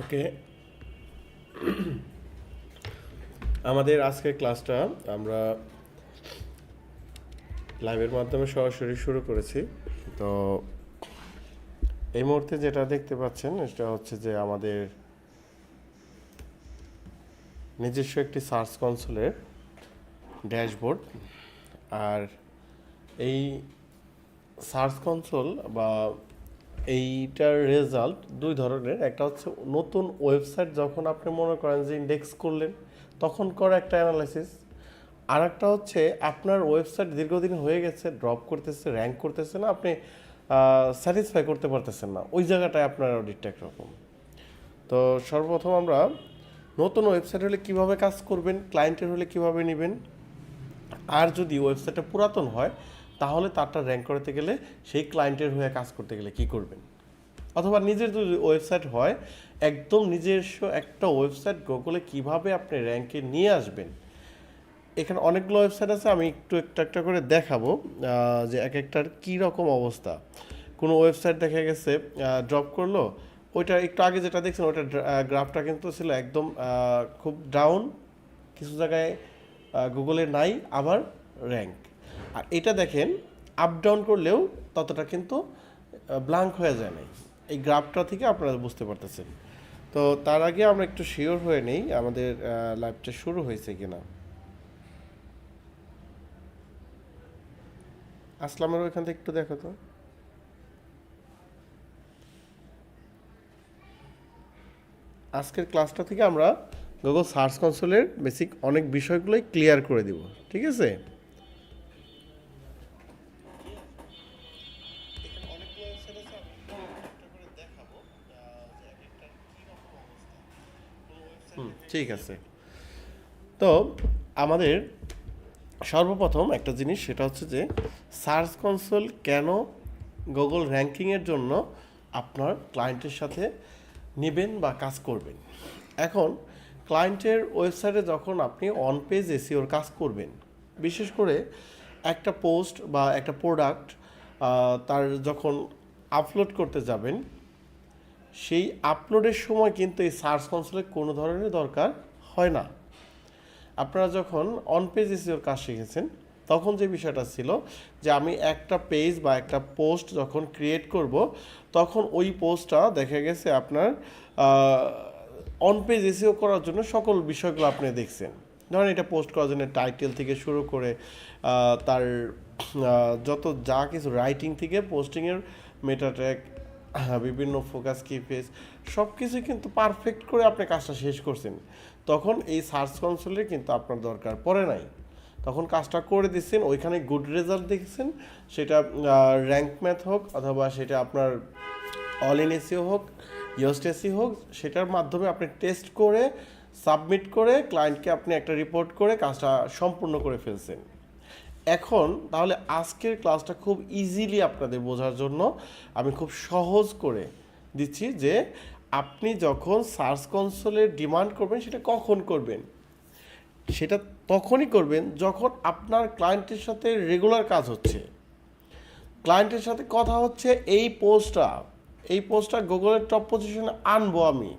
ওকে আমাদের আজকের ক্লাসটা আমরা লাইভের মাধ্যমে সরাসরি শুরু করেছি। তো এই মুহূর্তে যেটা দেখতে পাচ্ছেন এটা হচ্ছে যে আমাদের নিজস্ব একটি সার্চ কনসোলের ড্যাশবোর্ড। আর এই সার্চ কনসোল বা এইটার রেজাল্ট দুই ধরনের। একটা হচ্ছে নতুন ওয়েবসাইট যখন আপনি মনে করেন যে ইন্ডেক্স করলেন, তখন করা একটা অ্যানালাইসিস আর একটা হচ্ছে আপনার ওয়েবসাইট দীর্ঘদিন হয়ে গেছে ড্রপ করতেছে র্যাঙ্ক করতেছে না, আপনি স্যাটিসফাই করতে পারতেছেন না। ওই জায়গাটায় আপনার অডিটটা একরকম। তো সর্বপ্রথম আমরা নতুন ওয়েবসাইট হলে কীভাবে কাজ করবেন ক্লায়েন্টের হলে কীভাবে নেবেন? আর যদি ওয়েবসাইটটা পুরাতন হয় তাহলে তারটা র্যাঙ্ক করতে গেলে সেই ক্লায়েন্টের হয়ে কাজ করতে গেলে কি করবেন? অথবা নিজের যদি ওয়েবসাইট হয়, একদম নিজস্ব একটা ওয়েবসাইট গুগলে কীভাবে আপনি র্যাঙ্কে নিয়ে আসবেন? এখানে অনেকগুলো ওয়েবসাইট আছে, আমি একটু একটা একটা করে দেখাবো যে এক একটার কী রকম অবস্থা। কোনো ওয়েবসাইট দেখা গেছে ড্রপ করল, ওইটা একটু আগে যেটা দেখছেন, ওইটা গ্রাফটা কিন্তু ছিল একদম খুব ডাউন কিছু জায়গায় গুগলে নাই, আবার র্যাঙ্ক আর এটা দেখেন আপ ডাউন করলেও ততটা কিন্তু ব্লাঙ্ক হয়ে যায় নাই। এই গ্রাফটা থেকে আপনারা বুঝতে পারতেছেন। তো তার আগে আমরা একটু শিওর হয়ে নেই, আমাদের লাইভটা শুরু হয়েছে কিনা। আসলামের ওইখান থেকে একটু দেখো তো। আজকের ক্লাসটা থেকে আমরা গুগল সার্চ কনসোলের বেসিক অনেক বিষয়গুলোই ক্লিয়ার করে দিব, ঠিক আছে? ঠিক আছে। তো আমাদের সর্বপ্রথম একটা জিনিস, সেটা হচ্ছে যে সার্চ কনসোল কেন গুগল র্যাঙ্কিংয়ের জন্য আপনার ক্লায়েন্টের সাথে নেবেন বা কাজ করবেন? এখন ক্লায়েন্টের ওয়েবসাইটে যখন আপনি অন পেজ এসিওর কাজ করবেন, বিশেষ করে একটা পোস্ট বা একটা প্রোডাক্ট তার যখন আপলোড করতে যাবেন সেই আপলোডের সময় কিন্তু এই সার্চ কনসোলের কোনো ধরনের দরকার হয় না। আপনারা যখন অন পেজ এসিওর কাজ শিখেছেন, তখন যে বিষয়টা ছিল যে আমি একটা পেজ বা একটা পোস্ট যখন ক্রিয়েট করব, তখন ওই পোস্টটা দেখা গেছে আপনার অন পেজ এসিও করার জন্য সকল বিষয়গুলো আপনি দেখছেন। ধরেন এটা পোস্ট করার জন্য টাইটেল থেকে শুরু করে তার যত যা কিছু রাইটিং থেকে পোস্টিংয়ের মেটা ট্যাগ বিভিন্ন ফোকাস কি পেজ সব কিছু কিন্তু পারফেক্ট করে আপনি কাজটা শেষ করছেন। তখন এই সার্চ কনসোলের কিন্তু আপনার দরকার পড়ে নাই। তখন কাজটা করে দিচ্ছেন, ওইখানে গুড রেজাল্ট দেখছেন, সেটা র্যাঙ্ক ম্যাথ হোক অথবা সেটা আপনার অল ইন এসিও হোক ইউএসটিএসি হোক, সেটার মাধ্যমে আপনি টেস্ট করে সাবমিট করে ক্লায়েন্টকে আপনি একটা রিপোর্ট করে কাজটা সম্পূর্ণ করে ফেলছেন। এখন তাহলে আজকের ক্লাসটা খুব ইজিলি আপনাদের বোঝার জন্য আমি খুব সহজ করে দিচ্ছি যে আপনি যখন সার্চ কনসোলের ডিমান্ড করবেন, সেটা কখন করবেন? সেটা তখনই করবেন যখন আপনার ক্লায়েন্টের সাথে রেগুলার কাজ হচ্ছে। ক্লায়েন্টের সাথে কথা হচ্ছে, এই পোস্টটা এই পোস্টটা গুগলের টপ পজিশনে আনব আমি।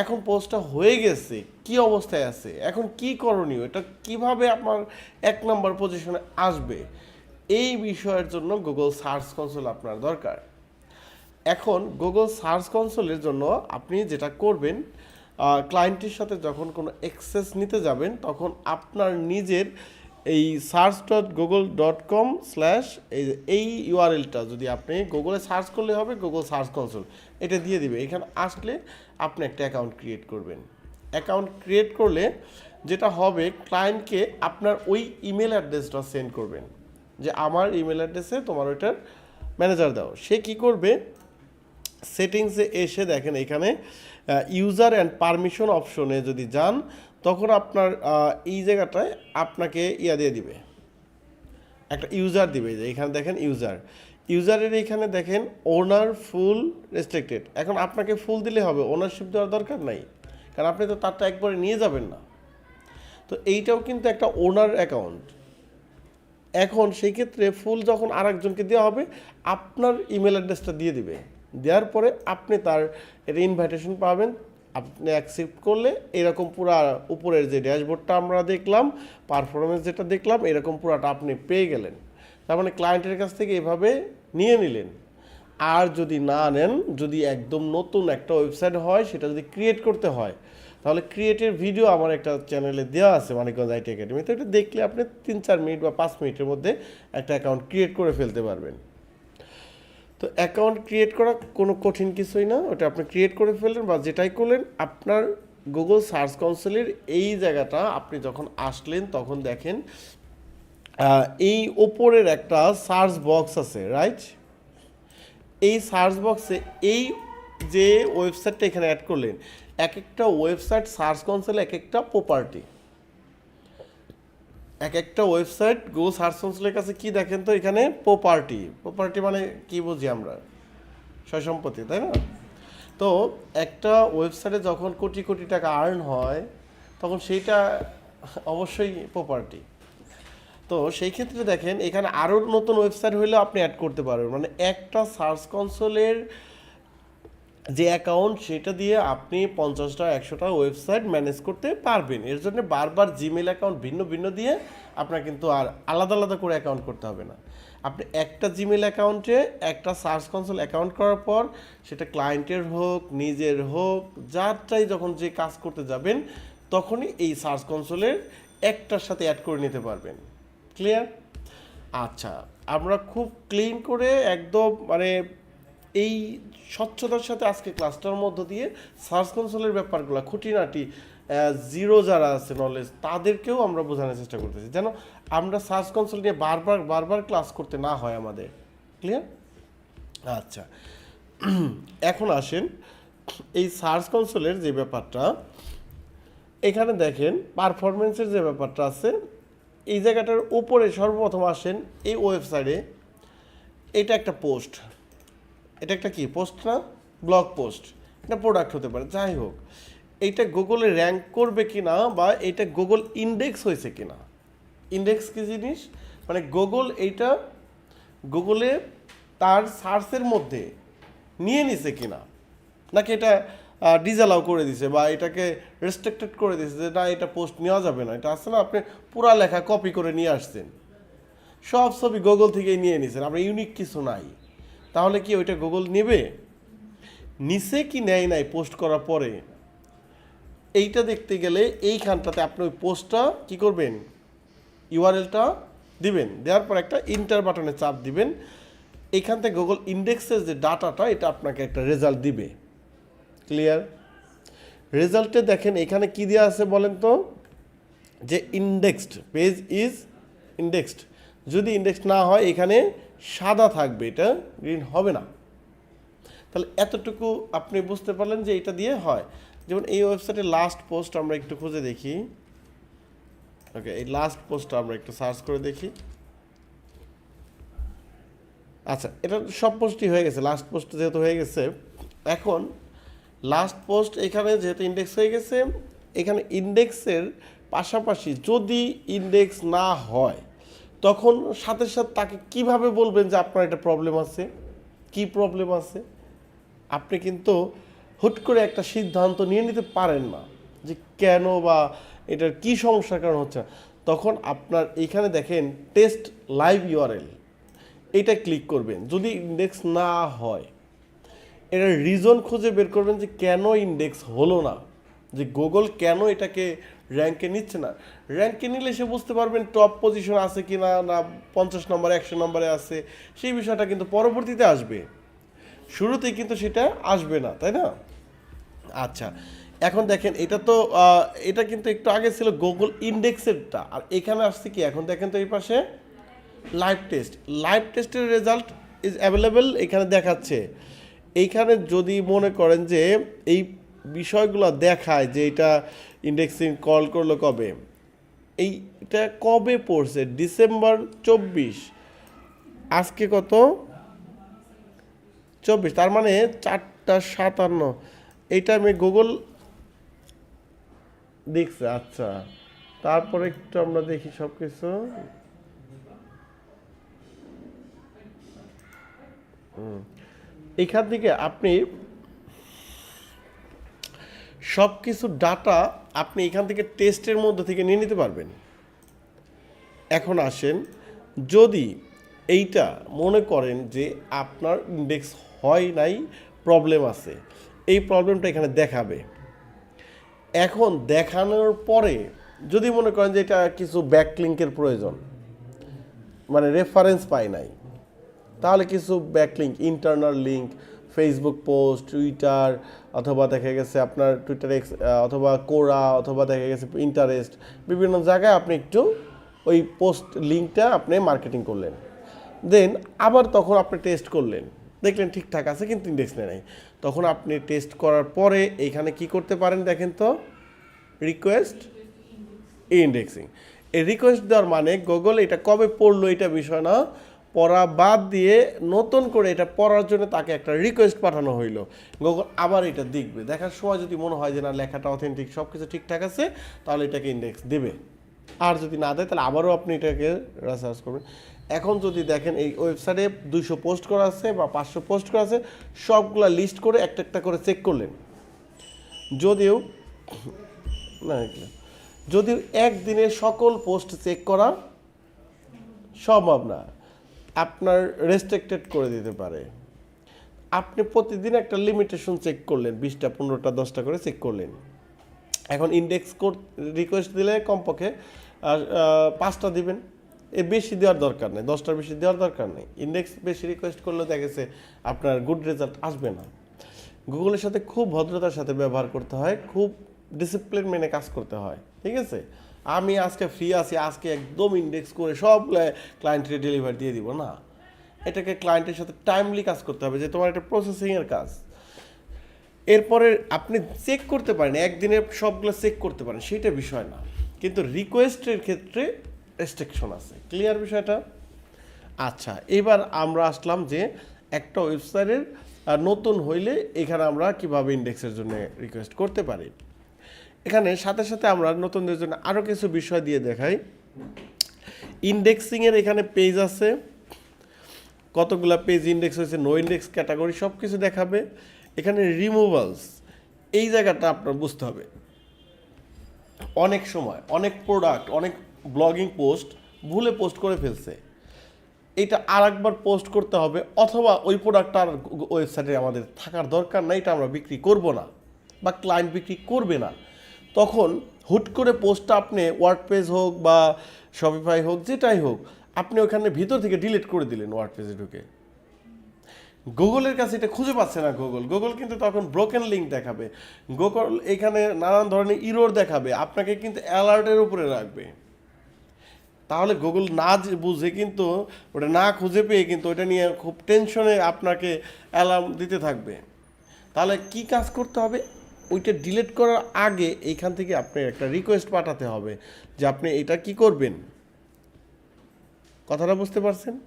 এখন পোস্টটা হয়ে গেছে, কি অবস্থায় আছে? এখন কি করণীয়? এটা কীভাবে আপনার এক নম্বর পজিশনে আসবে? এই বিষয়ের জন্য গুগল সার্চ কনসোল আপনার দরকার। এখন গুগল সার্চ কনসোলের জন্য আপনি যেটা করবেন ক্লায়েন্টের সাথে যখন কোনো অ্যাক্সেস নিতে যাবেন, তখন আপনার নিজের এই search dot Google dot com slash এই এই ইউআরএলটা যদি আপনি গুগলে সার্চ করলে হবে গুগল সার্চ কনসোল এটা দিয়ে দিবে। এখানে আসলে আপনি একটা অ্যাকাউন্ট ক্রিয়েট করবেন। অ্যাকাউন্ট ক্রিয়েট করলে যেটা হবে ক্লায়েন্টকে আপনার ওই ইমেল অ্যাড্রেসটা সেন্ড করবেন। যে আমার ইমেল অ্যাড্রেসে তোমার ওইটার ম্যানেজার দাও। সে কি করবে? সেটিংসে এসে দেখেন এখানে ইউজার অ্যান্ড পারমিশন অপশনে যদি যান তখন আপনার এই জায়গাটায় আপনাকে ইয়া দিয়ে দিবে। একটা ইউজার দিবে যে, এখানে দেখেন ইউজার ইউজারের এখানে দেখেন ওনার ফুল রেস্ট্রিক্টেড এখন আপনাকে ফুল দিলে হবে ওনারশিপ দেওয়ার দরকার নাই। কারণ আপনি তো তারটা একবারে নিয়ে যাবেন না। তো এইটাও কিন্তু একটা ওনার অ্যাকাউন্ট এখন সেই ক্ষেত্রে ফুল যখন আর একজনকে দেওয়া হবে, আপনার ইমেল অ্যাড্রেসটা দিয়ে দিবে। দেওয়ার পরে আপনি তার এটা ইনভাইটেশন পাবেন। আপনি অ্যাকসেপ্ট করলে এরকম পুরা উপরের যে ড্যাশবোর্ডটা আমরা দেখলাম পারফরমেন্স যেটা দেখলাম, এরকম পুরাটা আপনি পেয়ে গেলেন। তার মানে ক্লায়েন্টের কাছ থেকে এভাবে নিয়ে নিলেন। আর যদি না নেন, যদি একদম নতুন একটা ওয়েবসাইট হয়, সেটা যদি ক্রিয়েট করতে হয়, তাহলে ক্রিয়েটের ভিডিও আমার একটা চ্যানেলে দেওয়া আছে, মানিকগঞ্জ আইটি একাডেমি তো এটা দেখলে আপনি তিন চার মিনিট বা পাঁচ মিনিটের মধ্যে একটা অ্যাকাউন্ট ক্রিয়েট করে ফেলতে পারবেন। তো অ্যাকাউন্ট ক্রিয়েট করা কোনো কঠিন কিছুই না। ওটা আপনি ক্রিয়েট করে ফেললেন বা যেটাই করলেন, আপনার গুগল সার্চ কাউন্সিলের এই জায়গাটা আপনি যখন আসলেন, তখন দেখেন এই ওপরের একটা সার্চ বক্স আছে রাইট এই সার্চ বক্সে এই যে ওয়েবসাইটটা এখানে অ্যাড করলেন, এক একটা ওয়েবসাইট সার্চ কনসোল এক একটা প্রপার্টি এক একটা ওয়েবসাইট গো সার্চ কনসোলের কাছে কি দেখেন তো? এখানে প্রপার্টি প্রপার্টি মানে কি বুঝি আমরা? সয় সম্পত্তি, তাই না? তো একটা ওয়েবসাইটে যখন কোটি কোটি টাকা আর্ন হয়, তখন সেইটা অবশ্যই প্রপার্টি তো সেই ক্ষেত্রে দেখেন, এখানে আরও নতুন ওয়েবসাইট হলেও আপনি অ্যাড করতে পারবেন। মানে একটা সার্চ কনসোলের যে অ্যাকাউন্ট সেটা দিয়ে আপনি পঞ্চাশটা, একশোটা ওয়েবসাইট ম্যানেজ করতে পারবেন। এর জন্য বারবার জিমেল অ্যাকাউন্ট ভিন্ন ভিন্ন দিয়ে আপনার কিন্তু আর আলাদা আলাদা করে অ্যাকাউন্ট করতে হবে না। আপনি একটা জিমেল অ্যাকাউন্টে একটা সার্চ কনসোল অ্যাকাউন্ট করার পর সেটা ক্লায়েন্টের হোক, নিজের হোক যারটাই যখন যে কাজ করতে যাবেন, তখনই এই সার্চ কনসোলের একটার সাথে অ্যাড করে নিতে পারবেন। ক্লিয়ার আচ্ছা আমরা খুব ক্লিন করে একদম মানে এই স্বচ্ছতার সাথে আজকে ক্লাসটার মধ্য দিয়ে সার্চ কনসোলের ব্যাপারগুলো, খুঁটিনাটি জিরো যারা আছে নলেজ তাদেরকেও আমরা বোঝানোর চেষ্টা করতেছি। যেন আমরা সার্চ কনসোল নিয়ে বারবার বারবার ক্লাস করতে না হয় আমাদের। ক্লিয়ার আচ্ছা। এখন আসেন, এই সার্চ কনসোলের যে ব্যাপারটা, এখানে দেখেন পারফরমেন্সের যে ব্যাপারটা আছে, এই জায়গাটার উপরে সর্বপ্রথম আসেন এই ওয়েবসাইটে এটা একটা পোস্ট একটা কি? পোস্ট না? ব্লগ পোস্ট এটা প্রোডাক্ট হতে পারে, যাই হোক। এইটা গুগলে র্যাঙ্ক করবে কি না বা এটা গুগল ইন্ডেক্স হয়েছে কি না ইন্ডেক্স কি জিনিস? মানে গুগল এইটা গুগলে তার সার্চের মধ্যে নিয়ে নিছে কি না নাকি এটা ডিজালাও করে দিছে বা এটাকে রেস্ট্রিক্টেড করে দিছে যে না, এটা পোস্ট নেওয়া যাবে না? এটা আসছে না, আপনি পুরা লেখা কপি করে নিয়ে আসছেন। সব ছবি গুগল থেকেই নিয়ে নিছেন। আপনার ইউনিক কিছু নাই। তাহলে কি ওইটা গুগল নেবে? নিচে কি নেয় নাই পোস্ট করার পরে? এইটা দেখতে গেলে এইখানটাতে আপনি ওই পোস্টটা কী করবেন? ইউআরএলটা দিবেন। দেওয়ার পর একটা ইন্টার বাটনে চাপ দিবেন। এইখান থেকে গুগল ইন্ডেক্সের যে ডাটাটা, এটা আপনাকে একটা রেজাল্ট দিবে। ক্লিয়ার রেজাল্টে দেখেন এখানে কি দেওয়া আছে বলেন তো? যে ইন্ডেক্সড পেজ ইজ ইন্ডেক্সড যদি ইন্ডেক্স না হয়, এখানে সাদা থাকবে, এটা গ্রিন হবে না। তাহলে এতটুকু আপনি বুঝতে পারলেন যে এটা দিয়ে হয়। যেমন এই ওয়েবসাইটে লাস্ট পোস্ট আমরা একটু খুঁজে দেখি। ওকে এই লাস্ট পোস্টটা আমরা একটু সার্চ করে দেখি। আচ্ছা এটা সব পোস্টই হয়ে গেছে লাস্ট পোস্ট যেহেতু হয়ে গেছে। এখন লাস্ট পোস্ট এখানে যেহেতু ইন্ডেক্স হয়ে গেছে, এখানে ইন্ডেক্সের পাশাপাশি যদি ইন্ডেক্স না হয় তখন সাথে সাথে তাকে কীভাবে বলবেন যে আপনার একটা প্রবলেম আছে? কি প্রবলেম আছে? আপনি কিন্তু হুট করে একটা সিদ্ধান্ত নিয়ে নিতে পারেন না যে কেন বা এটার কি সমস্যার কারণ হচ্ছে। তখন আপনার এইখানে দেখেন টেস্ট লাইভ ইউআরএল এটা ক্লিক করবেন। যদি ইন্ডেক্স না হয়, এটার রিজন খুঁজে বের করবেন যে কেন ইন্ডেক্স হলো না? যে গুগল কেন এটাকে র্যাঙ্কে নিচ্ছে না। র্যাঙ্কে নিলে সে বুঝতে পারবেন টপ পজিশন আছে কি না না পঞ্চাশ নম্বরে একশো নম্বরে আছে। সেই বিষয়টা কিন্তু পরবর্তীতে আসবে। শুরুতেই কিন্তু সেটা আসবে না, তাই না? আচ্ছা এখন দেখেন, এটা তো এটা কিন্তু একটু আগে ছিল গুগল ইন্ডেক্সেরটা আর এখানে আসছে কি? এখন দেখেন তো এই পাশে লাইভ টেস্ট লাইভ টেস্টের রেজাল্ট ইজ অ্যাভেলেবেল এখানে দেখাচ্ছে। এইখানে যদি মনে করেন যে এই বিষয়গুলো দেখায় যে এটা ইন্ডেক্সিং কল করল কবে? এইটা কবে পড়ছে? ডিসেম্বর চব্বিশ। আজকে কত? চব্বিশ। তার মানে চারটা সাতান্ন। এইটা আমি গুগল দেখছে আচ্ছা। তারপরে একটু আমরা দেখি সব কিছু এখান থেকে আপনি সব কিছু ডাটা আপনি এখান থেকে টেস্টের মধ্যে থেকে নিয়ে নিতে পারবেন। এখন আসেন, যদি এইটা মনে করেন যে আপনার ইন্ডেক্স হয় নাই প্রবলেম আছে, এই প্রবলেমটা এখানে দেখাবে। এখন দেখানোর পরে যদি মনে করেন যে এটা কিছু ব্যাকলিঙ্কের প্রয়োজন মানে রেফারেন্স পাই নাই, তাহলে কিছু backlink internal link Facebook post Twitter অথবা দেখা গেছে আপনার টুইটার এক্স অথবা কোরা অথবা দেখা গেছে ইন্টারেস্ট বিভিন্ন জায়গায় আপনি একটু ওই পোস্ট লিঙ্কটা আপনি মার্কেটিং করলেন। দেন আবার তখন আপনি টেস্ট করলেন। দেখলেন ঠিকঠাক আছে কিন্তু ইন্ডেক্স নেই নাই। তখন আপনি টেস্ট করার পরে এখানে কি করতে পারেন দেখেন তো? রিকোয়েস্ট ইন্ডেক্সিং এই রিকোয়েস্ট দেওয়ার মানে গুগল এটা কবে পড়ল এটা বিষয় না। পড়া বাদ দিয়ে নতুন করে এটা পড়ার জন্য তাকে একটা রিকোয়েস্ট পাঠানো হইল। গুগল আবার এটা দেখবে। দেখার সময় যদি মনে হয় যে না, লেখাটা অথেন্টিক সব কিছু ঠিকঠাক আছে, তাহলে এটাকে ইন্ডেক্স দেবে। আর যদি না দেয়, তাহলে আবারও আপনি এটাকে রিসার্চ করবেন। এখন যদি দেখেন, এই ওয়েবসাইটে দুইশো পোস্ট করা আছে বা পাঁচশো পোস্ট করা আছে, সবগুলা লিস্ট করে একটা একটা করে চেক করলেন। যদিও, না যদিও একদিনে সকল পোস্ট চেক করা সম্ভব না। আপনার রেস্ট্রিক্টেড করে দিতে পারে। আপনি প্রতিদিন একটা লিমিটেশন চেক করলেন, বিশটা, পনেরোটা, দশটা করে চেক করলেন। এখন ইন্ডেক্স কোড রিকোয়েস্ট দিলে কমপক্ষে পাঁচটা দিবেন। এ বেশি দেওয়ার দরকার নেই, দশটার বেশি দেওয়ার দরকার নেই। ইন্ডেক্স বেশি রিকোয়েস্ট করলে দেখা গেছে আপনার গুড রেজাল্ট আসবে না। গুগলের সাথে খুব ভদ্রতার সাথে ব্যবহার করতে হয়, খুব ডিসিপ্লিন মেনে কাজ করতে হয়, ঠিক আছে? আমি আজকে ফ্রি আছি, আজকে একদম ইন্ডেক্স করে সব ক্লায়েন্টের ডেলিভারি দিয়ে দিব, না? এটাকে ক্লায়েন্টের সাথে টাইমলি কাজ করতে হবে, যে তোমার একটা প্রসেসিংয়ের কাজ। এরপরে আপনি চেক করতে পারেন, একদিনে সবগুলো চেক করতে পারেন, সেটা বিষয় না। কিন্তু রিকোয়েস্টের ক্ষেত্রে রেস্ট্রিকশন আছে। ক্লিয়ার বিষয়টা? আচ্ছা এবার আমরা আসলাম যে একটা ওয়েবসাইটের নতুন হইলে এখানে আমরা কীভাবে ইন্ডেক্সের জন্য রিকোয়েস্ট করতে পারি। এখানে সাথে সাথে আমরা নতুনদের জন্য আরও কিছু বিষয় দিয়ে দেখাই। ইন্ডেক্সিংয়ের এখানে পেজ আছে। কতগুলা পেজ ইন্ডেক্স হয়েছে নো ইন্ডেক্স ক্যাটাগরি সব কিছু দেখাবে। এখানে রিমুভালস এই জায়গাটা আপনার বুঝতে হবে। অনেক সময়, অনেক প্রোডাক্ট অনেক ব্লগিং পোস্ট ভুলে পোস্ট করে ফেলছে। এটা আর একবার পোস্ট করতে হবে, অথবা ওই প্রোডাক্টটা আর ওয়েবসাইটে আমাদের থাকার দরকার নাই, এটা আমরা বিক্রি করব না, বা ক্লায়েন্ট বিক্রি করবে না। তখন হুট করে পোস্টটা আপনি ওয়ার্ড পেজ হোক বা শপিফাই হোক, যেটাই হোক, আপনি ওখানে ভিতর থেকে ডিলিট করে দিলেন ওয়ার্ড পেজে ঢুকে। গুগলের কাছে এটা খুঁজে পাচ্ছে না গুগল। গুগল কিন্তু তখন ব্রোকেন লিঙ্ক দেখাবে। গুগল এখানে নানান ধরনের ইরোর দেখাবে। আপনাকে কিন্তু অ্যালার্টের উপরে রাখবে। তাহলে গুগল না বুঝে কিন্তু, ওটা না খুঁজে পেয়ে কিন্তু ওটা নিয়ে খুব টেনশনে আপনাকে অ্যালার্ম দিতে থাকবে। তাহলে কি কাজ করতে হবে? ওইটা ডিলিট করার আগে এইখান থেকে আপনি একটা রিকোয়েস্ট পাঠাতে হবে যে আপনি এটা কি করবেন। কথাটা বুঝতে পারছেন?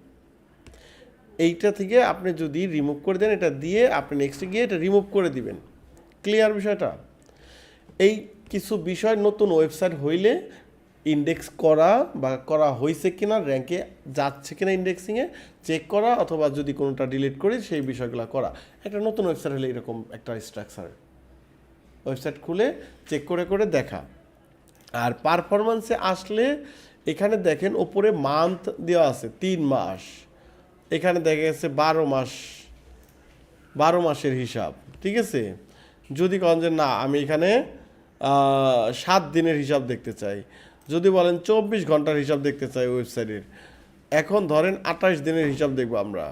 এইটা থেকে আপনি যদি রিমুভ করে দেন, এটা দিয়ে আপনি নেক্সটে গিয়ে এটা রিমুভ করে দিবেন। ক্লিয়ার বিষয়টা? এই কিছু বিষয় নতুন ওয়েবসাইট হইলে ইন্ডেক্স করা বা করা হয়েছে কিনা র্যাঙ্কে যাচ্ছে কিনা ইন্ডেক্সিংয়ে চেক করা, অথবা যদি কোনোটা ডিলিট করি, সেই বিষয়গুলো করা। একটা নতুন ওয়েবসাইট হলে এরকম একটা স্ট্রাকচার ওয়েবসাইট খুলে চেক করে করে দেখা। আর পারফরমেন্সে আসলে এখানে দেখেন ওপরে মান্থ দেওয়া আছে, তিন মাস। এখানে দেখা গেছে বারো মাস, বারো মাসের হিসাব, ঠিক আছে? যদি কন যে, না, আমি এখানে সাত দিনের হিসাব দেখতে চাই। যদি বলেন চব্বিশ ঘণ্টার হিসাব দেখতে চাই ওয়েবসাইটের, এখন ধরেন আঠাশ দিনের হিসাব দেখব আমরা।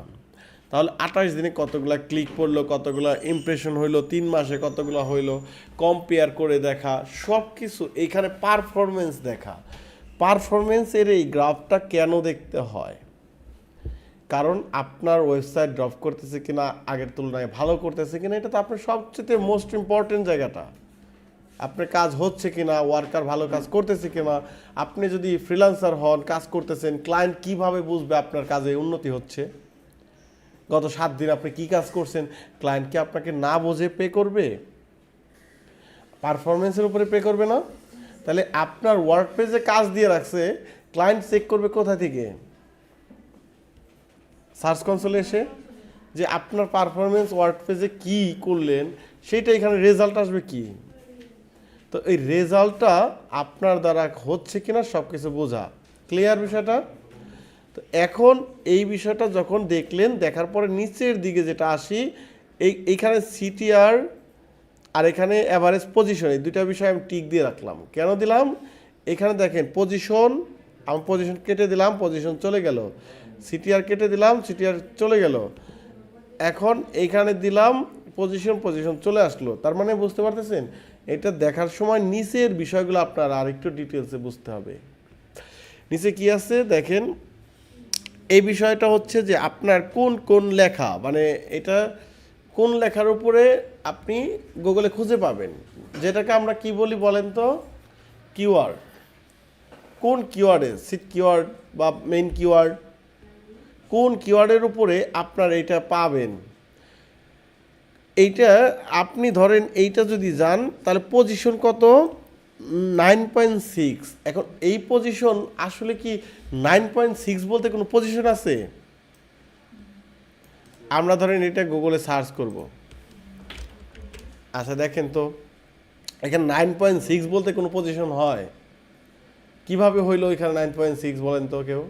তাহলে আঠাশ দিনে কতগুলা ক্লিক পড়ল, কতগুলা ইমপ্রেশন হইল, তিন মাসে কতগুলো হইল কম্পেয়ার করে দেখা সব কিছু এইখানে পারফরমেন্স দেখা পারফরমেন্সের এই গ্রাফটা কেন দেখতে হয়? কারণ আপনার ওয়েবসাইট ড্রপ করতেছে কিনা, আগের তুলনায় ভালো করতেছে কিনা, এটা তো আপনার সবচেয়ে মোস্ট ইম্পর্টেন্ট জায়গাটা। আপনার কাজ হচ্ছে কিনা ওয়ার্কার ভালো কাজ করতেছে কিনা, আপনি যদি ফ্রিল্যান্সার হন, কাজ করতেছেন ক্লায়েন্ট কীভাবে বুঝবে আপনার কাজে উন্নতি হচ্ছে? গত সাত দিন আপনি কি কাজ করছেন? ক্লায়েন্ট কি আপনাকে না বোঝে পে করবে? পারফরমেন্সের উপরে পে করবে না? তাহলে আপনার ওয়ার্ক পেজে কাজ দিয়ে রাখছে ক্লায়েন্ট চেক করবে কোথা থেকে? সার্চ কনসোলে এসে যে আপনার পারফরমেন্স ওয়ার্ড পেজে কী করলেন সেটা এখানে রেজাল্ট আসবে কি? তো এই রেজাল্টটা আপনার দ্বারা হচ্ছে কিনা সব কিছু বোঝা। ক্লিয়ার বিষয়টা? তো এখন এই বিষয়টা যখন দেখলেন, দেখার পরে নিচের দিকে যেটা আসি, এই, এইখানে সিটিআর আর এখানে অ্যাভারেজ পজিশন এই দুইটা বিষয় আমি টিক দিয়ে রাখলাম। কেন দিলাম? এখানে দেখেন পজিশন আমি পজিশন কেটে দিলাম পজিশন চলে গেল। সিটিআর কেটে দিলাম সিটিআর চলে গেল। এখন এইখানে দিলাম পজিশন পজিশন চলে আসলো। তার মানে বুঝতে পারতেছেন? এটা দেখার সময় নিচের বিষয়গুলো আপনার আর একটু ডিটেলসে বুঝতে হবে। নিচে কি আছে? দেখেন এই বিষয়টা হচ্ছে যে আপনার কোন কোন লেখা মানে এটা কোন লেখার উপরে আপনি গুগলে খুঁজে পাবেন? যেটাকে আমরা কি বলি বলেন তো? কিওয়ার্ড কোন কিওয়ার্ডে সিট কিওয়ার্ড বা মেইন কিওয়ার্ড কোন কিওয়ার্ডের উপরে আপনার এটা পাবেন? এইটা, আপনি ধরেন এইটা যদি যান, তাহলে পজিশন কত? Nine point six. এখন এই পজিশন আসলে কি নাইন পয়েন্ট সিক্স বলতে কোনো পজিশন আছে? আমরা ধরেন এটা গুগলে সার্চ করব। আচ্ছা দেখেন তো, এখানে নাইন পয়েন্ট সিক্স বলতে কোনো পজিশন হয়। কীভাবে হইল এখানে নাইন পয়েন্ট সিক্স বলেন তো কেউ?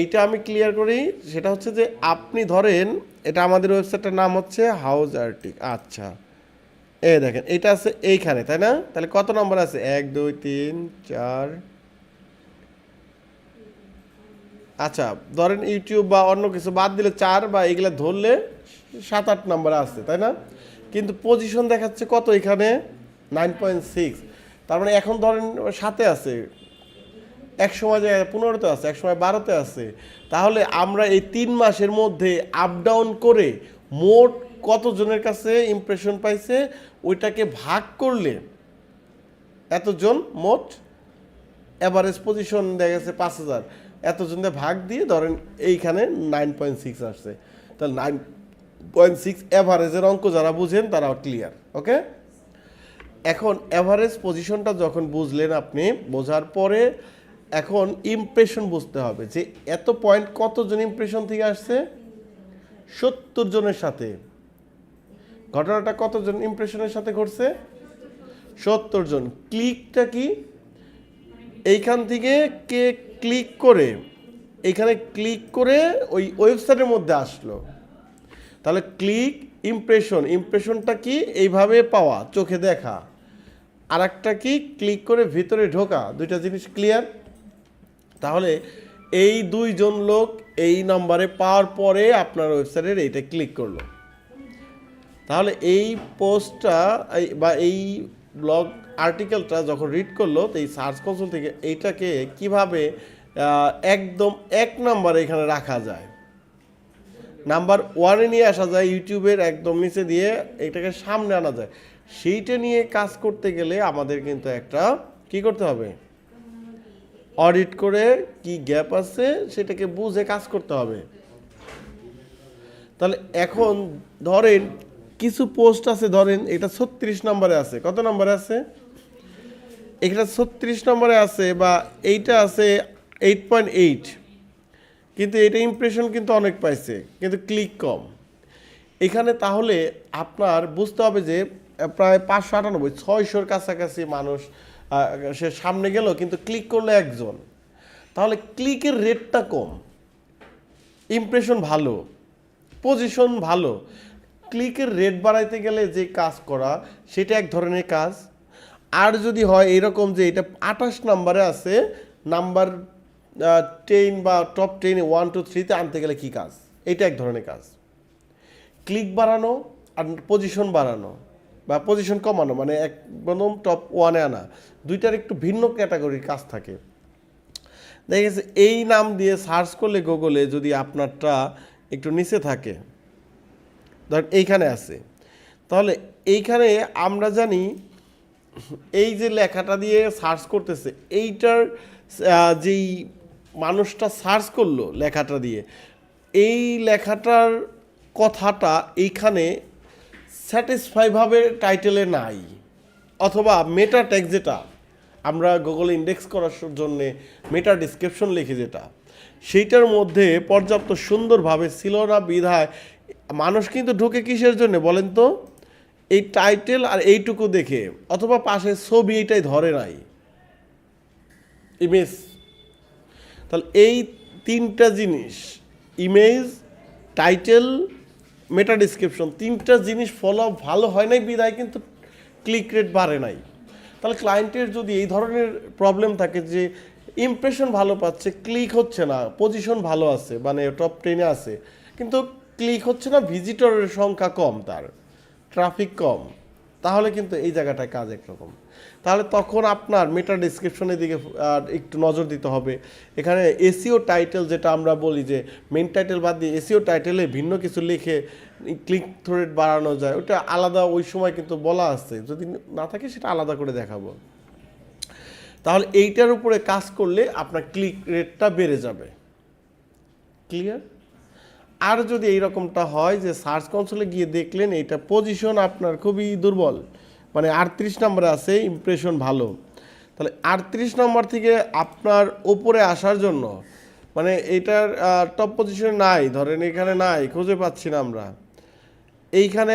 এইটা আমি ক্লিয়ার করি, সেটা হচ্ছে যে আপনি ধরেন, এটা আমাদের ওয়েবসাইটটার নাম হচ্ছে হাউস আর্টিক আচ্ছা। এই দেখেন, এটা আছে এইখানে, তাই না? তাহলে কত নম্বর আছে? এক, দুই, তিন, চার। আচ্ছা ধরেন ইউটিউব বা অন্য কিছু বাদ দিলে চার বা এগুলো ধরলে সাত, আট নম্বর আছে, তাই না? কিন্তু পজিশন দেখাচ্ছে কত এখানে? নাইন পয়েন্ট সিক্স তার মানে এখন ধরেন সাথে আছে। এক সময় জায়গায় পনেরোতে আছে, এক সময় বারোতে আছে। তাহলে আমরা এই তিন মাসের মধ্যে আপ ডাউন করে মোট কতজনের কাছে ইমপ্রেশন পাইছে, ওইটাকে ভাগ করলে এতজন মোট অ্যাভারেজ পজিশন দেখা গেছে পাঁচ হাজার। এতজনের ভাগ দিয়ে ধরেন এইখানে নাইন পয়েন্ট সিক্স আসছে। তাহলে নাইন পয়েন্ট সিক্স অ্যাভারেজের অঙ্ক যারা বুঝেন তারা ক্লিয়ার ওকে এখন অ্যাভারেজ পজিশনটা যখন বুঝলেন আপনি, বোঝার পরে এখন ইমপ্রেশন বুঝতে হবে যে এত পয়েন্ট কতজন ইমপ্রেশন থেকে আসছে? সত্তর জনের সাথে। ঘটনাটা কতজন ইমপ্রেশনের সাথে ঘটছে? সত্তর জন। ক্লিকটা কি? এইখান থেকে কে ক্লিক করে, এইখানে ক্লিক করে ওই ওয়েবসাইটের মধ্যে আসলো। তাহলে ক্লিক ইমপ্রেশন ইমপ্রেশনটা কি? এইভাবে পাওয়া, চোখে দেখা। আর একটা কি? ক্লিক করে ভিতরে ঢোকা, দুইটা জিনিস ক্লিয়ার তাহলে এই দুইজন লোক এই নম্বরে পাওয়ার পরে আপনার ওয়েবসাইটের এইটা ক্লিক করল। তাহলে এই পোস্টটা বা এই ব্লগ আর্টিকেলটা যখন রিড করল, তো এই সার্চ কনসোল থেকে এইটাকে কীভাবে একদম এক নাম্বারে এখানে রাখা যায়? নাম্বার ওয়ানে নিয়ে আসা যায়, ইউটিউবের একদম নিচে দিয়ে এটাকে সামনে আনা যায়। সেইটা নিয়ে কাজ করতে গেলে আমাদের কিন্তু একটা কি করতে হবে? অডিট করে কি গ্যাপ আছে সেটাকে বুঝে কাজ করতে হবে। তাহলে এখন ধরেন কিছু পোস্ট আছে, ধরেন এটা ছত্রিশ নম্বরে আছে। কত নম্বরে আছে? এটা ছত্রিশ নম্বরে আছে বা এইটা আছে এইট পয়েন্ট এইট কিন্তু এটা ইমপ্রেশন কিন্তু অনেক পাইছে, কিন্তু ক্লিক কম। এখানে তাহলে আপনার বুঝতে হবে যে প্রায় পাঁচশো আটানব্বই, ছয়শোর কাছাকাছি মানুষ সে সামনে গেল, কিন্তু ক্লিক করল একজন। তাহলে ক্লিকের রেটটা কম। ইমপ্রেশন ভালো পজিশন ভালো। ক্লিকের রেট বাড়াইতে গেলে যে কাজ করা, সেটা এক ধরনের কাজ। আর যদি হয় এরকম যে এটা আঠাশ নাম্বারে আছে নাম্বার টেন বা টপ টেন ওয়ান টু থ্রিতে আনতে গেলে কি কাজ? এটা এক ধরনের কাজ। ক্লিক বাড়ানো আর পজিশন বাড়ানো বা পজিশন কমানো মানে একদম টপ ওয়ানে আনা, দুইটার একটু ভিন্ন ক্যাটাগরির কাজ থাকে। দেখা এই নাম দিয়ে সার্চ করলে গুগলে যদি আপনারটা একটু নিচে থাকে ধর এইখানে আছে। তাহলে এইখানে আমরা জানি এই যে লেখাটা দিয়ে সার্চ করতেছে, এইটার যেই মানুষটা সার্চ করল লেখাটা দিয়ে, এই লেখাটার কথাটা এইখানে স্যাটিসফাইভাবে টাইটেলে নাই, অথবা মেটা ট্যাগ যেটা, আমরা গুগল ইন্ডেক্স করার জন্যে মেটা ডিসক্রিপশন লিখি যেটা, সেইটার মধ্যে পর্যাপ্ত সুন্দরভাবে ছিল না বিধায় মানুষ কিন্তু ঢুকে কিসের জন্য বলেন তো? এই টাইটেল আর এইটুকু দেখে, অথবা পাশে ছবি এইটাই ধরে নাই। ইমেজ তাহলে এই তিনটা জিনিস ইমেজ টাইটেল মেটা ডিসক্রিপশন তিনটা জিনিস ফলো ভালো হয় নাই, বিদায় কিন্তু ক্লিক রেট বাড়ে নাই। তাহলে ক্লায়েন্টের যদি এই ধরনের প্রবলেম থাকে যে ইমপ্রেশন ভালো পাচ্ছে ক্লিক হচ্ছে না পজিশন ভালো আছে মানে টপ টেনে আছে, কিন্তু ক্লিক হচ্ছে না ভিজিটরের সংখ্যা কম তার ট্রাফিক কম। তাহলে কিন্তু এই জায়গাটায় কাজ একরকম। তাহলে তখন আপনার মেটা ডিসক্রিপশনের দিকে একটু নজর দিতে হবে। এখানে এসিও টাইটেল যেটা আমরা বলি যে মেন টাইটেল বাদ দিয়ে এসিও টাইটেলে ভিন্ন কিছু লিখে ক্লিক থ্রেড বাড়ানো যায়। ওটা আলাদা, ওই সময় কিন্তু বলা আছে। যদি না থাকে সেটা আলাদা করে দেখাবো। তাহলে এইটার উপরে কাজ করলে আপনার ক্লিক রেটটা বেড়ে যাবে। ক্লিয়ার আর যদি এইরকমটা হয় যে সার্চ কনসোলে গিয়ে দেখলেন এইটা পজিশন আপনার খুবই দুর্বল। মানে আটত্রিশ নম্বরে আছে ইমপ্রেশন ভালো। তাহলে আটত্রিশ নম্বর থেকে আপনার ওপরে আসার জন্য মানে এটার টপ পজিশনে নাই, ধরেন এখানে নাই, খুঁজে পাচ্ছি না আমরা। এইখানে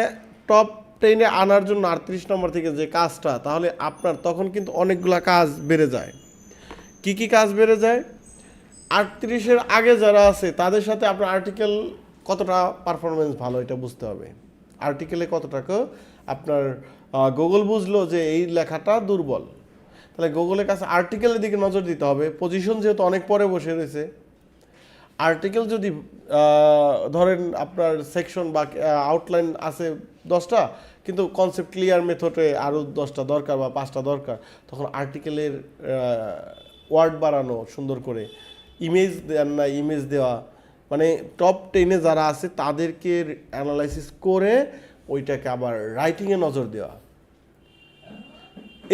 টপ টেনে আনার জন্য আটত্রিশ নম্বর থেকে যে কাজটা, তাহলে আপনার তখন কিন্তু অনেকগুলা কাজ বেড়ে যায়। কি কি কাজ বেড়ে যায়? আটত্রিশের আগে যারা আছে, তাদের সাথে আপনার আর্টিকেল কতটা পারফরমেন্স ভালো এটা বুঝতে হবে। আর্টিকেলে কতটাকে আপনার গুগল বুঝলো যে এই লেখাটা দুর্বল। তাহলে গুগলের কাছে আর্টিকেলের দিকে নজর দিতে হবে। পজিশন যেহেতু অনেক পরে বসে রয়েছে। আর্টিকেল যদি ধরেন আপনার সেকশন বা আউটলাইন আছে দশটা, কিন্তু কনসেপ্ট ক্লিয়ার মেথডে আরও দশটা দরকার বা পাঁচটা দরকার, তখন আর্টিকেলের ওয়ার্ড বাড়ানো সুন্দর করে ইমেজ দেন না ইমেজ দেওয়া। মানে টপ টেনে যারা আছে, তাদেরকে অ্যানালাইসিস করে ওইটাকে আবার রাইটিংয়ে নজর দেওয়া।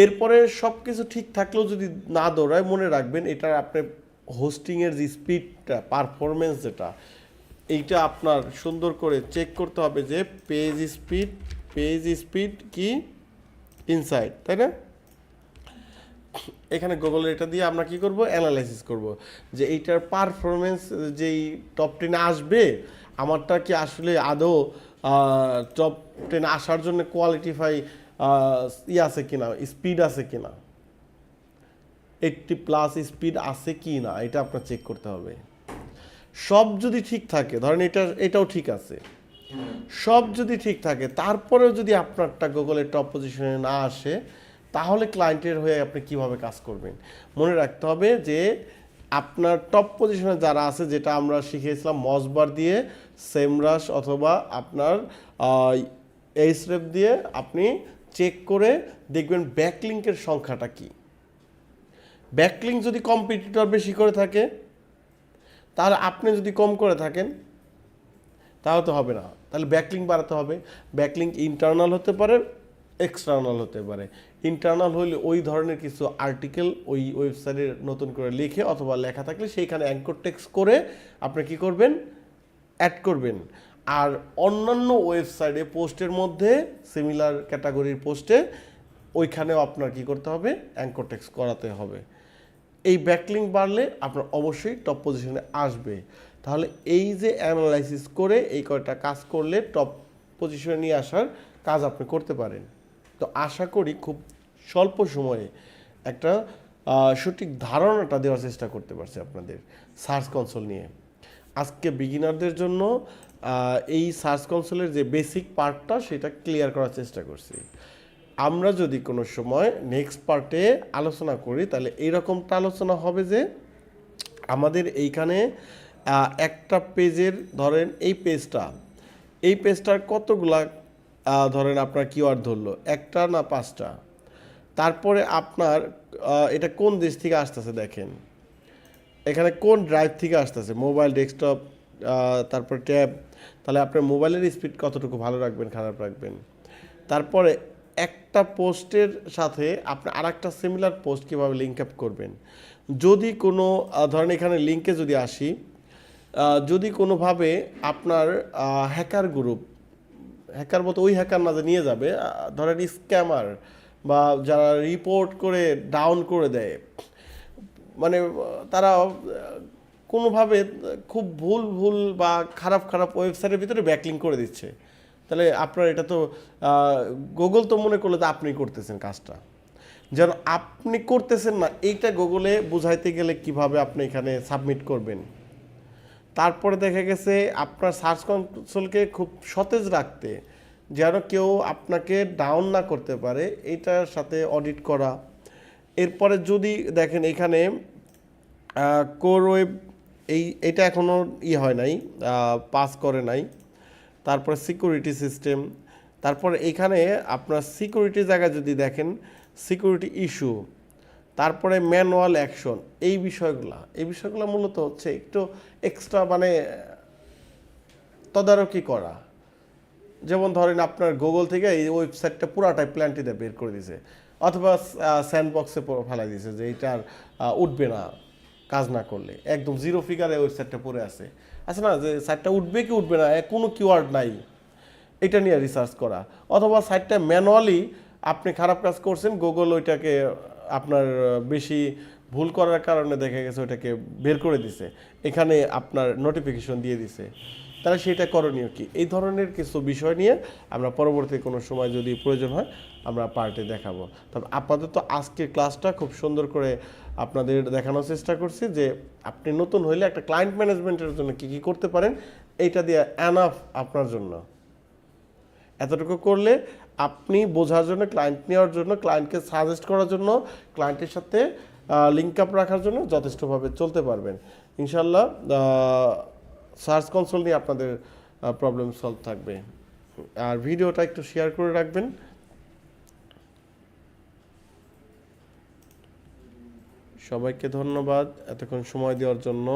এরপরে সব কিছু ঠিক থাকলেও যদি না দৌড়ায়, মনে রাখবেন, এটা আপনার হোস্টিংয়ের যে স্পিডটা পারফরমেন্স যেটা, এইটা আপনার সুন্দর করে চেক করতে হবে যে পেজ স্পিড পেজ স্পিড কি? ইনসাইড তাই না? এখানে গুগলের এটা দিয়ে আমরা কি করব? অ্যানালাইসিস করব। যে এইটার পারফরমেন্স যেই টপ টেনে আসবে, আমারটা কি আসলে আদৌ টপ টেনে আসার জন্য কোয়ালিটিফাই ই আছে কিনা স্পিড আছে কিনা? এইটটি প্লাস স্পিড আছে কি না এটা আপনার চেক করতে হবে। সব যদি ঠিক থাকে, ধরেন এটা, এটাও ঠিক আছে। সব যদি ঠিক থাকে, তারপরেও যদি আপনারটা গুগলের টপ পজিশনে না আসে তাহলে ক্লায়েন্টের হয়ে আপনি কীভাবে কাজ করবেন? মনে রাখতে হবে যে, আপনার টপ পজিশনে যারা আছে, যেটা আমরা শিখিয়েছিলাম, মসবার দিয়ে সেমরাস অথবা আপনার এইচরেপ দিয়ে আপনি চেক করে দেখবেন ব্যাকলিঙ্কের সংখ্যাটা কী। ব্যাকলিঙ্ক যদি কম্পিটিটর বেশি করে থাকে, তাহলে আপনি যদি কম করে থাকেন, তাহলে তো হবে না। তাহলে ব্যাকলিঙ্ক বাড়াতে হবে। ব্যাকলিঙ্ক ইন্টারনাল হতে পারে এক্সটার্নাল হতে পারে। ইন্টারনাল হলে ওই ধরনের কিছু আর্টিকেল ওই ওয়েবসাইটে নতুন করে লিখে অথবা লেখা থাকলে সেইখানে অ্যাঙ্কর টেক্সট করে আপনি কি করবেন? অ্যাড করবেন। আর অন্যান্য ওয়েবসাইটে পোস্টের মধ্যে সিমিলার ক্যাটাগরির পোস্টে ওইখানেও আপনার কি করতে হবে? অ্যাঙ্কর টেক্সট করাতে হবে। এই ব্যাকলিং বাড়লে আপনার অবশ্যই টপ পজিশনে আসবে। তাহলে এই যে অ্যানালাইসিস করে এই কয়টা কাজ করলে টপ পজিশনে নিয়ে আসার কাজ আপনি করতে পারেন। তো আশা করি খুব স্বল্প সময়ে একটা সঠিক ধারণাটা দেওয়ার চেষ্টা করতে পারছি আপনাদের সার্চ কনসোল নিয়ে। আজকে বিগিনারদের জন্য এই সার্চ কনসোলের যে বেসিক পার্টটা সেটা ক্লিয়ার করার চেষ্টা করছি। আমরা যদি কোনো সময় নেক্সট পার্টে আলোচনা করি, তাহলে এইরকমটা আলোচনা হবে যে আমাদের এইখানে একটা পেজের ধরেন এই পেজটা, এই পেজটার কতগুলা ধরেন আপনার কিওয়ার্ড ধরলো, একটা না পাঁচটা? তারপরে আপনার এটা কোন দেশ থেকে আসতেছে দেখেন। এখানে কোন ড্রাইভ থেকে আসতেছে? মোবাইল ডেস্কটপ তারপর ট্যাব তাহলে আপনার মোবাইলের স্পিড কতটুকু ভালো রাখবেন, খারাপ রাখবেন? তারপরে একটা পোস্টের সাথে আপনি আর একটা সিমিলার পোস্ট কীভাবে লিঙ্ক আপ করবেন? যদি কোনো ধরেন এখানে লিঙ্কে যদি আসি যদি কোনোভাবে আপনার হ্যাকার গ্রুপ হ্যাকার মতো ওই হ্যাকার না যে নিয়ে যাবে ধরেন স্ক্যামার বা যারা রিপোর্ট করে ডাউন করে দেয় মানে তারা কোনোভাবে খুব ভুল ভুল বা খারাপ খারাপ ওয়েবসাইটের ভিতরে ব্যাকলিং করে দিচ্ছে। তাহলে আপনার এটা তো গুগল তো মনে করলে তো আপনি করতেছেন কাজটা। যেন আপনি করতেছেন না, এইটা গুগলে বুঝাইতে গেলে কীভাবে আপনি এখানে সাবমিট করবেন। তারপরে দেখা গেছে আপনার সার্চ কনসোলকে খুব সতেজ রাখতে যেন কেউ আপনাকে ডাউন না করতে পারে এইটার সাথে অডিট করা। এরপরে যদি দেখেন এখানে কোর ওয়েব এই, এটা এখনও ই হয় নাই পাস করে নাই। তারপরে সিকিউরিটি সিস্টেম তারপরে এখানে আপনার সিকিউরিটি জায়গায় যদি দেখেন সিকিউরিটি ইস্যু তারপরে ম্যানুয়াল অ্যাকশন এই বিষয়গুলো। এই বিষয়গুলো মূলত হচ্ছে একটু এক্সট্রা মানে তদারকি করা। যেমন ধরেন আপনার গুগল থেকে এই ওয়েবসাইটটা পুরাটাই প্ল্যানটিতে বের করে দিয়েছে অথবা স্যান্ডবক্সে ফেলাই দিয়েছে যে এইটার উঠবে না, কাজ না করলে। একদম জিরো ফিগারে ওয়েবসাইটটা পড়ে আছে। আছে না, যে সাইটটা উঠবে কি উঠবে না কোনো কিওয়ার্ড নাই। এটা নিয়ে রিসার্চ করা। অথবা সাইটটা ম্যানুয়ালি আপনি খারাপ কাজ করছেন গুগল ওইটাকে আপনার বেশি ভুল করার কারণে দেখা গেছে ওইটাকে বের করে দিছে। এখানে আপনার নোটিফিকেশন দিয়ে দিছে। তাহলে সেটা করণীয় কি? এই ধরনের কিছু বিষয় নিয়ে আমরা পরবর্তী কোনো সময় যদি প্রয়োজন হয়, আমরা পার্টে দেখাবো। তবে আপাতত আজকের ক্লাসটা খুব সুন্দর করে আপনাদের দেখানোর চেষ্টা করছি যে আপনি নতুন হইলে একটা ক্লায়েন্ট ম্যানেজমেন্টের জন্য কি কি করতে পারেন, এইটা দিয়ে অ্যানাফ আপনার জন্য। এতটুকু করলে আপনি বোঝার জন্য ক্লায়েন্ট নেওয়ার জন্য ক্লায়েন্টকে সাজেস্ট করার জন্য ক্লায়েন্টের সাথে লিঙ্ক আপ রাখার জন্য যথেষ্টভাবে চলতে পারবেন। ইনশাল্লাহ সার্চ কনসোল নিয়ে আপনাদের প্রবলেম সলভ থাকবে। আর ভিডিওটা একটু শেয়ার করে রাখবেন। সবাইকে ধন্যবাদ এতক্ষণ সময় দেওয়ার জন্য।